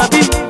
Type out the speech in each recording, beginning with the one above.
I've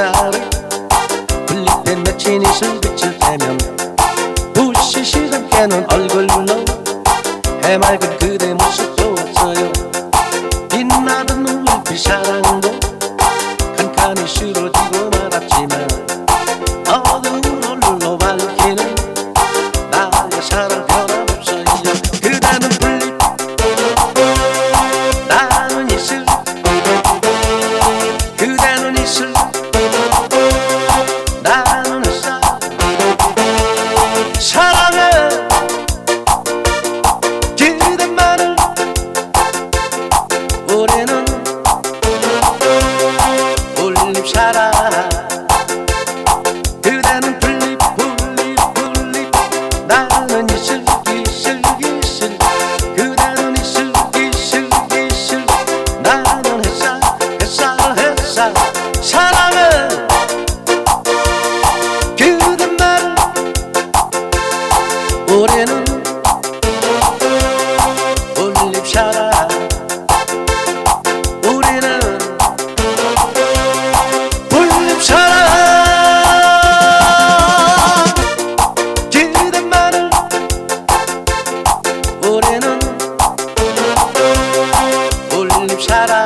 햇살이 흘릴 땐 맺힌 이슬 빛을 빼면 부시시 감게는 얼굴로 해맑은 그대 모습도 없어요 빛나는 눈빛 사랑도 간간히 싫어 노래는 올립샤라 우리는 올립샤라 기대만을 우리는 올립샤라